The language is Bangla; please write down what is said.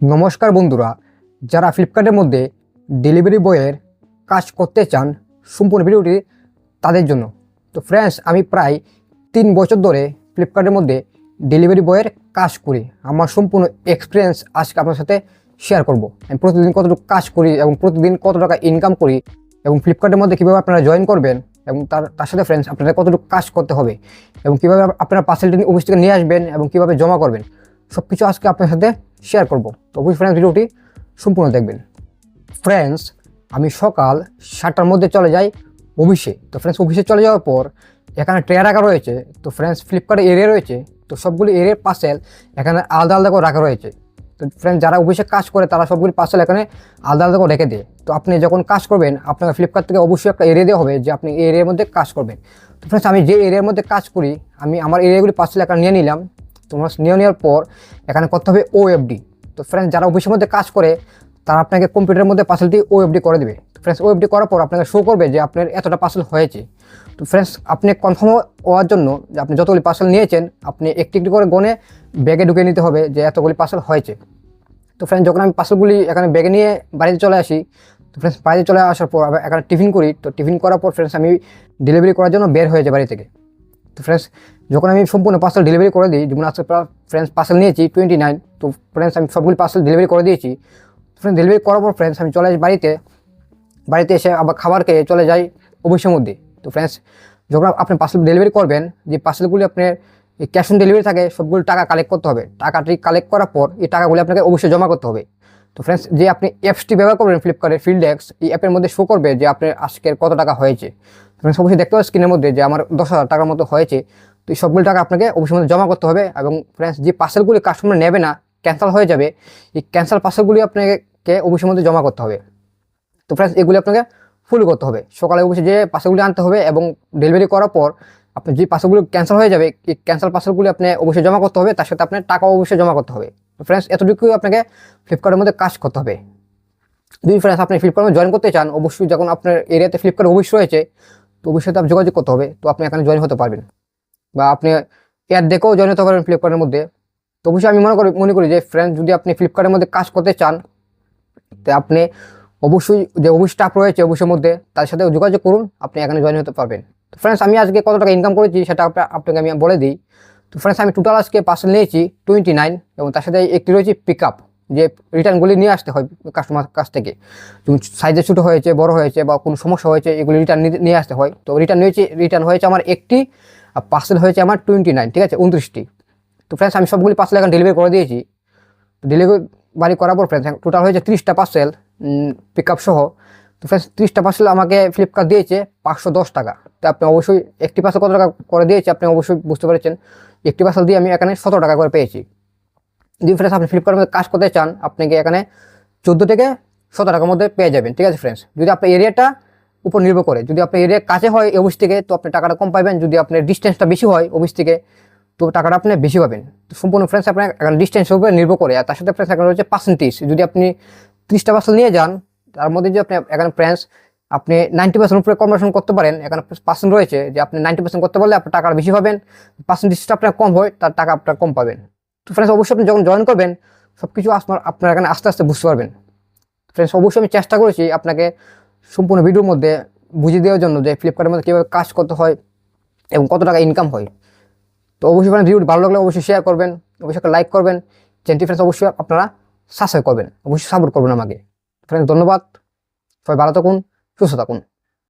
নমস্কার বন্ধুরা, যারা ফ্লিপকার্টের মধ্যে ডেলিভারি বয়ের কাজ করতে চান সম্পূর্ণ ভিডিওটি তাদের জন্য। তো ফ্রেন্ডস আমি প্রায় তিন বছর ধরে ফ্লিপকার্টের মধ্যে ডেলিভারি বয়ের কাজ করি। আমার সম্পূর্ণ এক্সপিরিয়েন্স আজকে আপনার সাথে শেয়ার করব। আমি প্রতিদিন কতটুকু কাজ করি এবং প্রতিদিন কত টাকা ইনকাম করি এবং ফ্লিপকার্টের মধ্যে কীভাবে আপনারা জয়েন করবেন এবং তার তার সাথে ফ্রেন্ডস আপনাদের কতটুকু কাজ করতে হবে এবং কীভাবে আপনারা পার্সেলটি অফিস থেকে নিয়ে আসবেন এবং কীভাবে জমা করবেন সব কিছু আজকে আপনার সাথে শেয়ার করব। তো অবশ্যই ফ্রেন্ডস ভিডিওটি সম্পূর্ণ দেখবেন। ফ্রেন্ডস আমি সকাল সাতটার মধ্যে চলে যাই অফিসে তো ফ্রেন্ডস অফিসে চলে যাওয়ার পর এখানে ট্রে রাখা রয়েছে। তো ফ্রেন্ডস ফ্লিপকার্টে এরিয়া রয়েছে। তো সবগুলি এরিয়ার পার্সেল এখানে আলাদা আলাদা করে রাখা রয়েছে। তো ফ্রেন্ডস যারা অফিসে কাজ করে, তারা সবগুলি পার্সেল এখানে আলাদা আলাদা করে রেখে দেয়। তো আপনি যখন কাজ করবেন, আপনাকে ফ্লিপকার্ট থেকে অবশ্যই একটা এরিয়া দেওয়া হবে যে আপনি এই এরিয়ার মধ্যে কাজ করবেন। তো ফ্রেন্ডস আমি যে এরিয়ার মধ্যে কাজ করি, আমি আমার এরিয়াগুলি পার্সেল এখানে নিয়ে নিলাম। তোমরা নিয়ে নেওয়ার পর এখানে করতে হবে ওএফডি তো ফ্রেন্ডস যারা অফিসের মধ্যে কাজ করে, তারা আপনাকে কম্পিউটারের মধ্যে পার্সেলটি ওএফডি করে দেবে। ফ্রেন্ডস ওএফডি করার পর আপনাকে শো করবে যে আপনার এতটা পার্সেল হয়েছে। তো ফ্রেন্ডস আপনি কনফার্ম হওয়ার জন্য যে আপনি যতগুলি পার্সেল নিয়েছেন, আপনি একটি একটি করে গনে ব্যাগে ঢুকিয়ে নিতে হবে যে এতগুলি পার্সেল হয়েছে। তো ফ্রেন্ডস যখন আমি পার্সেলগুলি এখানে ব্যাগে নিয়ে বাড়িতে চলে আসি, তো ফ্রেন্ডস বাড়িতে চলে আসার পর আবার এখানে টিফিন করি। তো টিফিন করার পর ফ্রেন্ডস আমি ডেলিভারি করার জন্য বের হয়ে যাই বাড়ি থেকে। তো ফ্রেন্ডস যখন আমি সম্পূর্ণ পার্সেল ডেলিভারি করে দিই, যেমন আজকে ফ্রেন্ডস পার্সেল নিয়েছি টোয়েন্টি নাইন তো ফ্রেন্ডস আমি সবগুলি পার্সেল ডেলিভারি করে দিয়েছি। ফ্রেন্ডস ডেলিভারি করার পর ফ্রেন্ডস আমি চলে আসি বাড়িতে। বাড়িতে এসে আবার খাবার খেয়ে চলে যাই অফিসের মধ্যে। তো ফ্রেন্ডস যখন আপনি পার্সেল ডেলিভারি করবেন, যে পার্সেলগুলি আপনার ক্যাশ অন ডেলিভারি থাকে, সবগুলো টাকা কালেক্ট করতে হবে। টাকাটি কালেক্ট করার পর এই টাকাগুলি আপনাকে অবশ্যই জমা করতে হবে। তো ফ্রেন্ডস যে আপনি অ্যাপসটি ব্যবহার করবেন ফ্লিপকার্টের ফিল্ডেক্স এই অ্যাপের মধ্যে শো করবে যে আপনার আজকের কত টাকা হয়েছে। ফ্রেন্ডস অবশ্যই দেখতে পাবেন স্ক্রিনের মধ্যে যে আমার দশ হাজার টাকার মতো হয়েছে। তো এই সবগুলো টাকা আপনাকে অবশ্যই মধ্যে জমা করতে হবে এবং ফ্রেন্ডস যে পার্সেলগুলি কাস্টমার নেবে না ক্যান্সেল হয়ে যাবে, এই ক্যান্সেল পার্সেলগুলি আপনাকে অবশ্যই মধ্যে জমা করতে হবে। তো ফ্রেন্ডস এগুলি আপনাকে ফুল করতে হবে। সকালে অবশ্যই যে পার্সেলগুলি আনতে হবে এবং ডেলিভারি করার পর আপনি যে পার্সেলগুলো ক্যান্সেল হয়ে যাবে, এই ক্যান্সেল পার্সেলগুলি আপনি অবশ্যই জমা করতে হবে, তার সাথে আপনার টাকাও অবশ্যই জমা করতে হবে। ফ্রেন্ডস এতটুকুই আপনাকে ফ্লিপকার্টের মধ্যে কাজ করতে হবে। যদি ফ্রেন্ডস আপনি ফ্লিপকার্টে জয়েন করতে চান, অবশ্যই যখন আপনার এরিয়াতে ফ্লিপকার্ট অফিস রয়েছে, তো অবশ্যই আপনি যোগাযোগ করতে হবে। তো আপনি এখানে জয়েন হতে পারবেন। বা আপনি অ্যাড দেখেও জয়েন হতে পারবেন ফ্লিপকার্টের মধ্যে, তো অবশ্যই আমি মনে করি মনে করি যে ফ্রেন্ডস যদি আপনি ফ্লিপকার্টের মধ্যে কাজ করতে চান, তো আপনি অবশ্যই যে অফিস স্টাফ রয়েছে অফিসের মধ্যে, তার সাথে যোগাযোগ করুন, আপনি এখানে জয়েন হতে পারবেন। তো ফ্রেন্ডস আমি আজকে কত টাকা ইনকাম করেছি সেটা আপনা- আপনাকে আমি বলে দিই। তো ফ্রেন্ডস আমি টোটাল আজকে পার্সেল নিয়েছি টোয়েন্টি নাইন এবং তার সাথে একটি রয়েছে পিক আপ যে রিটার্নগুলি নিয়ে আসতে হয় কাস্টমার কাছ থেকে। যেমন সাইজে ছোটো হয়েছে, বড় হয়েছে বা কোনো সমস্যা হয়েছে, এগুলি রিটার্ন নিয়ে আসতে হয়। তো রিটার্ন নিয়েছি রিটার্ন হয়েছে আমার একটি আর পার্সেল হয়েছে আমার টোয়েন্টি নাইন ঠিক আছে? উনত্রিশটি। তো ফ্রেন্ডস আমি সবগুলি পার্সেল এখন ডেলিভারি করে দিয়েছি। তো ডেলিভারি করার পর ফ্রেন্ডস টোটাল হয়েছে ত্রিশটা পার্সেল পিক সহ। তো ফ্রেন্ডস ত্রিশটা পার্সেল আমাকে ফ্লিপকার্ট দিয়েছে পাঁচশো দশ টাকা। তো আপনি অবশ্যই একটি পার্সেল কত টাকা করে দিয়েছে আপনি অবশ্যই বুঝতে পেরেছেন। একটি পার্সেল দিয়ে আমি এখানে সতেরো টাকা করে পেয়েছি। যদি ফ্রেন্ডস আপনি ফ্লিপকার্টের মধ্যে কাজ করতে চান আপনাকে এখানে চোদ্দ থেকে সতেরো টাকার মধ্যে পেয়ে যাবেন, ঠিক আছে ফ্রেন্ডস যদি আপনার এরিয়াটা উপর নির্ভর করে। যদি আপনার এরিয়া কাছে হয় অফিস থেকে, তো আপনি টাকাটা কম পাবেন। যদি আপনার ডিস্টেন্সটা বেশি হয় অফিস থেকে, তো টাকাটা আপনি বেশি পাবেন। তো সম্পূর্ণ ফ্রেন্ডস আপনার এখন ডিস্টেন্সের উপরে নির্ভর করে। আর তার সাথে ফ্রেন্ডস এখন রয়েছে পার্সেন্টেজ যদি আপনি ত্রিশটা পার্সেল নিয়ে যান, তার মধ্যে যে আপনি এখানে ফ্রেন্ডস আপনি নাইনটি পার্সেন্ট উপরে কনভার্সন করতে পারেন এখানে পার্সেন্ট রয়েছে, যে আপনি নাইনটি পার্সেন্ট করতে পারলে আপনার টাকা বেশি পাবেন। পার্সেন্টেজটা আপনার কম হয়, তার টাকা আপনার কম পাবেন। তো ফ্রেন্ডস অবশ্যই আপনি যখন জয়েন করবেন সব কিছু আপনার আপনার এখানে আস্তে আস্তে বুঝতে পারবেন। ফ্রেন্ডস অবশ্যই আমি চেষ্টা করেছি আপনাকে সম্পূর্ণ ভিডিওর মধ্যে বুঝিয়ে দেওয়ার জন্য যে ফ্লিপকার্টের মধ্যে কীভাবে কাজ করতে হয় এবং কত টাকা ইনকাম হয়। তো অবশ্যই মানে ভিডিওটি ভালো লাগলে অবশ্যই শেয়ার করবেন, অবশ্যই লাইক করবেন চ্যানেলটি ফ্রেন্ডস অবশ্যই আপনারা সাবস্ক্রাইব করবেন, অবশ্যই সাপোর্ট করবেন আমাকে। ফ্রেন্ডস ধন্যবাদ, সবাই ভালো থাকুন, সুস্থ থাকুন।